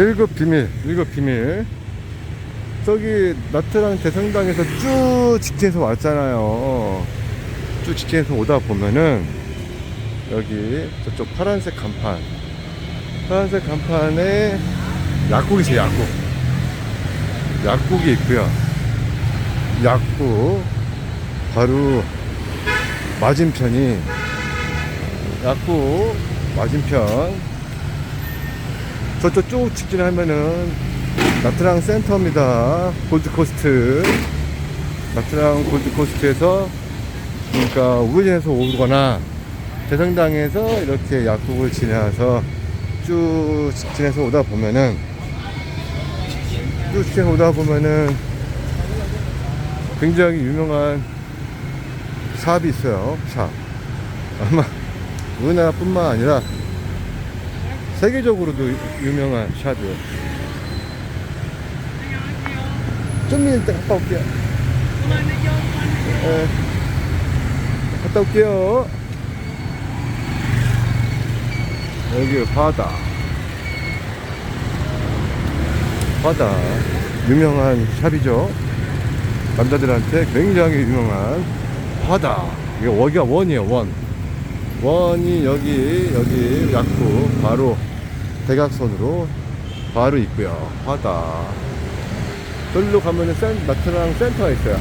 일곱 비밀, 일곱 비밀. 저기 나트랑 대성당에서 쭉 직진해서 왔잖아요. 쭉 직진해서 오다 보면은 여기 저쪽 파란색 간판, 파란색 간판에 약국이 있어요. 약국. 약국이 있고요. 약국 바로 맞은편이 약국 맞은편 저쪽 쭉 직진하면은 나트랑 센터입니다. 골드코스트. 나트랑 골드코스트에서 그러니까 우회전해서 오거나 대성당에서 이렇게 약국을 지나서 쭉 직진해서 오다 보면은 쭉 직진해서 오다 보면은 굉장히 유명한 샵이 있어요. 샵. 아마 우리나라뿐만 아니라 세계적으로도 유- 유명한 샵이에요. 좀 이따 갔다 올게요. 예. 갔다 올게요. 여기 바다. 바다. 유명한 샵이죠. 남자들한테 굉장히 유명한 바다. 이게 여기가 원이에요, 원. 원이 여기, 여기 약국 바로 대각선으로 바로 있고요. 바다. 저기로 가면은 센, 나트랑 센터가 있어요.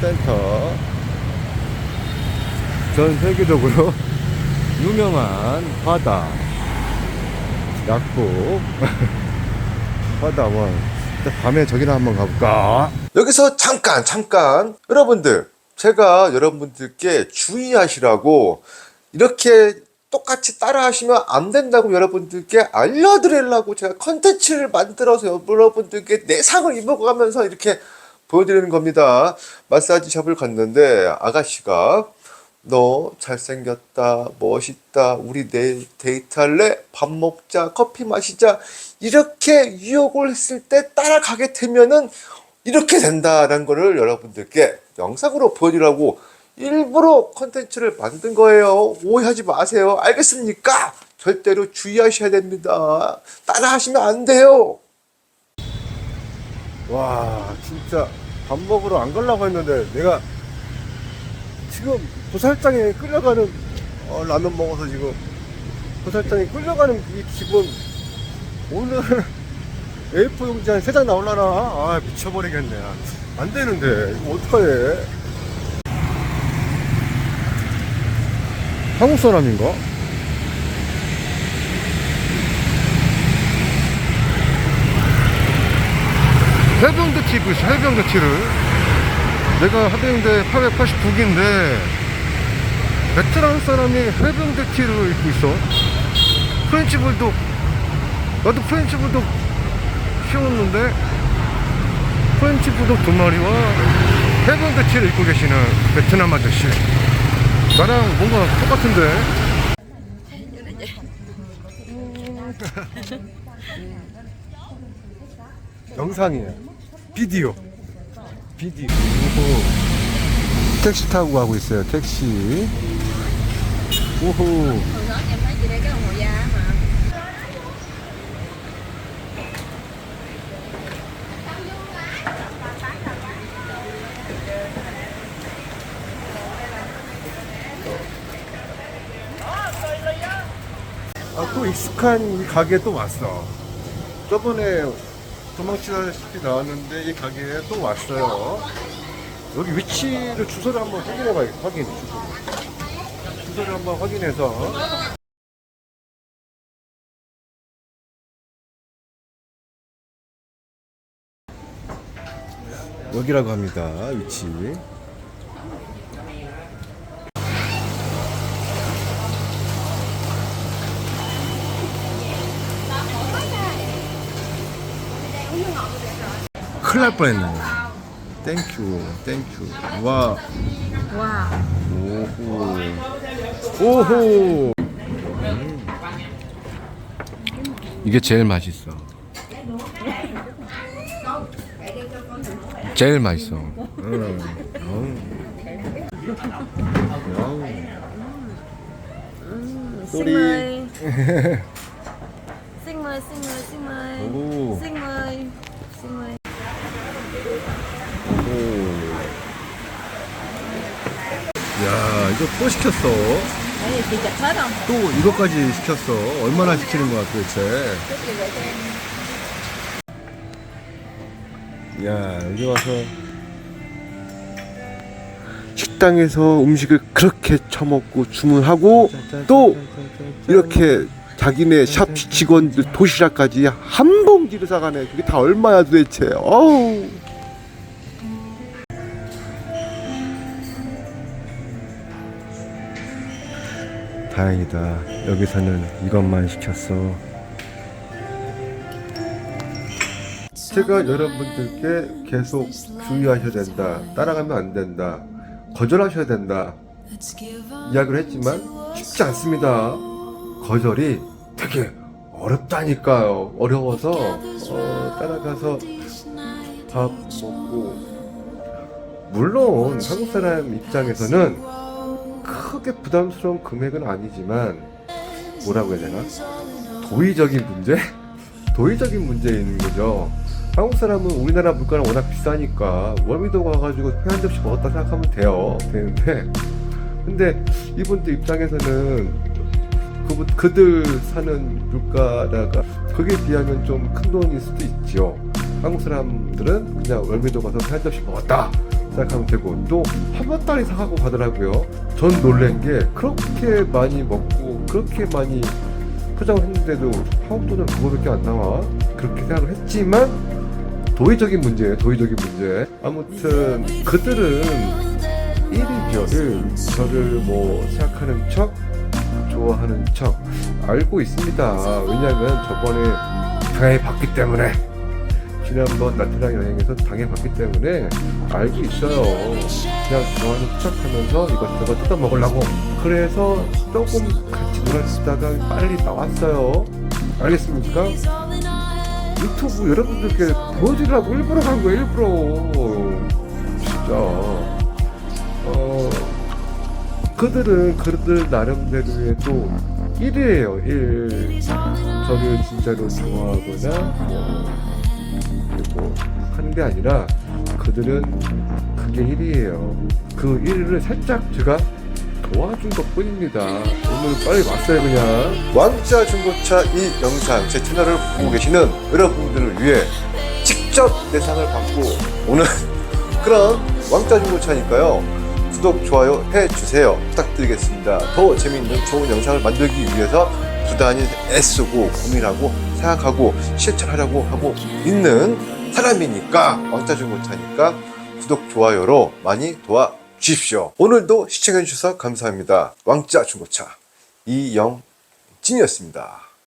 센터. 전 세계적으로 유명한 바다. 약국. 바다원. 밤에 저기나 한번 가볼까? 여기서 잠깐 잠깐 여러분들 제가 여러분들께 주의하시라고 이렇게 똑같이 따라 하시면 안 된다고 여러분들께 알려드리려고 제가 컨텐츠를 만들어서 여러분들께 내상을 입어가면서 이렇게 보여드리는 겁니다. 마사지 샵을 갔는데 아가씨가 너 잘생겼다 멋있다 우리 내일 데이트할래? 밥 먹자 커피 마시자. 이렇게 유혹을 했을 때 따라가게 되면은 이렇게 된다라는 거를 여러분들께 영상으로 보여드리라고 일부러 컨텐츠를 만든 거예요. 오해하지 마세요. 알겠습니까? 절대로 주의하셔야 됩니다. 따라 하시면 안 돼요. 와, 진짜 밥 먹으러 안 가려고 했는데 내가 지금 도살장에 끌려가는 어, 라면 먹어서 지금 도살장에 끌려가는 이 기분. 오늘 A4 용지 한 세 장 나올라나? 아 미쳐버리겠네. 안 되는데. 이거 어떡해 한국 사람인가? 해병대 티 입고 있어 해병대 티를 내가 해병대 889기인데 베테랑 사람이 해병대 티를 입고 있어. 프렌치 불독. 나도 프렌치 불독 키웠는데 프렌치 불독 두 마리와 해병대 티를 입고 계시는 베트남 아저씨 나랑 뭔가 똑같은데? 영상이에요. 비디오. 비디오. 오호. 택시 타고 가고 있어요 택시. 오호 익숙한 이 가게에 또 왔어. 저번에 도망치다시피 나왔는데 이 가게에 또 왔어요. 여기 위치를 주소를 한번 확인해 봐야겠다 확인 주소 주소를 한번 확인해서. 여기라고 합니다 위치 큰일 날 뻔했네 땡큐 땡큐 와 Wow 오호 오호 음. 이게 제일 맛있어 제일 맛있어 음. 어우. mời xin mời xin mời 오. xin mời 야, 이거 또 시켰어. chặt hết không 또 이것까지 시켰어. 얼마나 시키는 거야 도대체. 야, 여기 와서 식당에서 음식을 그렇게 처먹고 주문하고 또 이렇게 자기네 샵 직원들 도시락까지 한 봉지를 사가네. 그게 다 얼마야 도대체. 어우. 다행이다. 여기서는 이것만 시켰어. 제가 여러분들께 계속 주의하셔야 된다. 따라가면 안 된다. 거절하셔야 된다. 이야기를 했지만 쉽지 않습니다. 거절이 되게 어렵다니까요. 어려워서 어, 따라가서 밥 먹고 물론 한국 사람 입장에서는 크게 부담스러운 금액은 아니지만 뭐라고 해야 되나 도의적인 문제 도의적인 문제인 거죠. 한국 사람은 우리나라 물가는 워낙 비싸니까 월미도 가가지고 회 한 접시 먹었다 생각하면 돼요. 되는데 근데 이분들 입장에서는 그, 그들 사는 물가다가 그게 비하면 좀 큰 돈일 수도 있죠. 한국 사람들은 그냥 월미도 가서 회 한 접시 먹었다 생각하면 되고 또 한번따리 사가고 가더라고요. 전 놀란 게 그렇게 많이 먹고 그렇게 많이 포장을 했는데도 한국 돈은 그거밖에 안 나와. 그렇게 생각을 했지만 도의적인 문제예요 도의적인 문제. 아무튼 그들은 1이죠. 1 저를 뭐 생각하는 척 좋아하는 척. 알고 있습니다. 왜냐하면 저번에 당해 봤기 때문에 지난번 나트랑 여행에서 당해봤기 때문에 알고 있어요. 그냥 좋아하는 척 하면서 이것저것 뜯어 먹으려고. 그래서 조금 같이 놀아주다가 빨리 나왔어요. 알겠습니까? 유튜브 여러분들께 보여주려고 일부러 간 거예요 일부러. 진짜. 어 그들은 그들 나름대로의 또 1이에요 1 저를 진짜로 좋아하거나 뭐 그리고 하는 게 아니라 그들은 그게 1이에요 그 1을 살짝 제가 도와준 것 뿐입니다 오늘 빨리 왔어요 그냥 왕자 중고차 이 영상 제 채널을 보고 계시는 여러분들을 위해 직접 대상을 받고 오는 그런 왕자 중고차니까요. 구독, 좋아요 해주세요. 부탁드리겠습니다. 더 재미있는 좋은 영상을 만들기 위해서 부단히 애쓰고 고민하고 생각하고 실천하려고 하고 있는 사람이니까 왕자 중고차니까 구독, 좋아요로 많이 도와주십시오. 오늘도 시청해주셔서 감사합니다. 왕자 중고차 이영진이었습니다.